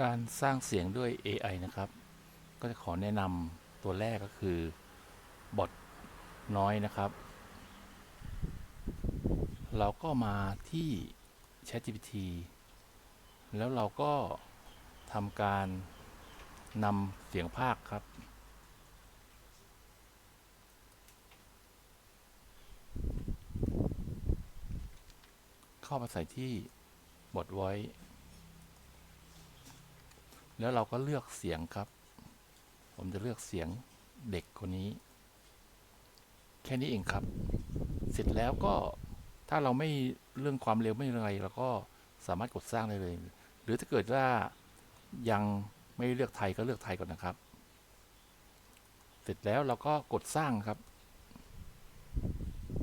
การสร้างเสียงด้วย AI นะครับ ก็จะขอแนะนำตัวแรกก็คือบอทน้อยนะครับ เราก็มาที่ ChatGPT แล้วเราก็ทำการนำเสียงภาคครับ เข้ามาใส่ที่บทไว้ แล้วเราก็เลือกเสียงครับ ผมจะเลือกเสียงเด็กคนนี้ แค่นี้เองครับ เสร็จแล้วก็ถ้าเราไม่เรื่องความเร็วไม่อะไรเราก็สามารถกดสร้างได้เลย หรือถ้าเกิดว่ายังไม่เลือกไทยก็เลือกไทยก่อนนะครับ เสร็จแล้วเราก็กดสร้างครับ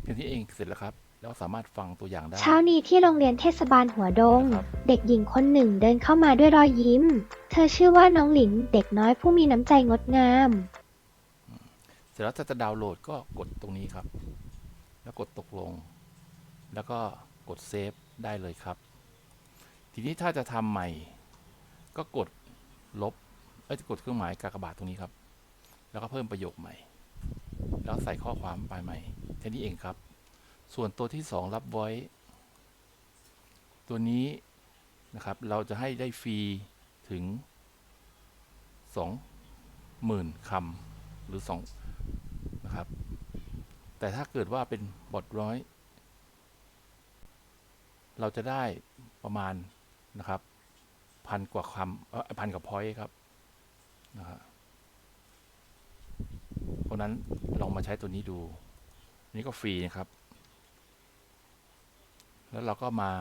เพียงนี้เองเสร็จแล้วครับ แล้วสามารถฟังตัวอย่างได้ เช้านี้ที่โรงเรียนเทศบาลหัวดงครับ เด็กหญิงคนหนึ่งเดินเข้ามาด้วยรอยยิ้ม เธอชื่อว่าน้องหลินเด็กน้อยผู้มีน้ำใจงดงาม เสร็จแล้วถ้าจะดาวน์โหลดก็กดตรงนี้ครับ แล้วกดตกลง แล้วก็กดเซฟได้เลยครับ ทีนี้ถ้าจะทำใหม่ ก็กดลบเอ้ยกดเครื่องหมายกากบาทตรงนี้ครับ แล้วก็เพิ่มประโยคใหม่ แล้วใส่ข้อความไปใหม่แค่นี้เองครับ ส่วนตัวที่สองรับไว้ ตัวนี้นะครับ เราจะให้ได้ฟรีถึงสองหมื่นคำหรือสองนะครับ แต่ถ้าเกิดว่าเป็นบทร้อย เราจะได้ประมาณนะครับพันกว่าคำพันกับพอยต์ครับนะฮะเพราะนั้นลองมาใช้ตัวนี้ดู นี่ก็ฟรีนะครับ แล้วเราก็มา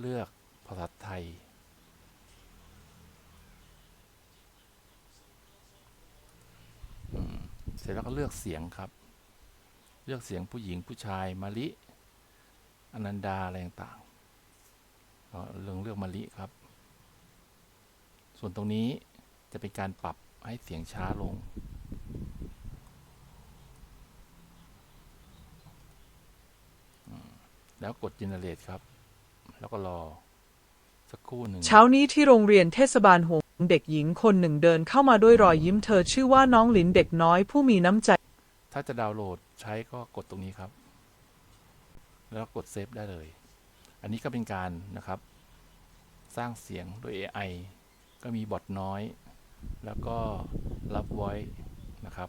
เลือกภาษาไทย เสร็จแล้วก็เลือกเสียงครับ เลือกเสียงผู้หญิงผู้ชายมะลิอนันดาอะไรต่างๆเลือกเลือกมะลิครับ ส่วนตรงนี้จะเป็นการปรับให้เสียงช้าลง อืม แล้วกด generate ครับ แล้วก็รอ สักครู่หนึ่ง เช้านี้ที่โรงเรียนเทศบาลหัวเด็กหญิงคนหนึ่งเดินเข้ามาด้วยรอยยิ้มเธอชื่อว่าน้องหลินเด็กน้อยผู้มีน้ำใจ ถ้าจะดาวน์โหลดใช้ก็กดตรงนี้ครับ แล้วกดเซฟได้เลย อันนี้ก็เป็นการนะครับ สร้างเสียงด้วย AI ก็มีบอทน้อย แล้วก็รับไว้นะครับ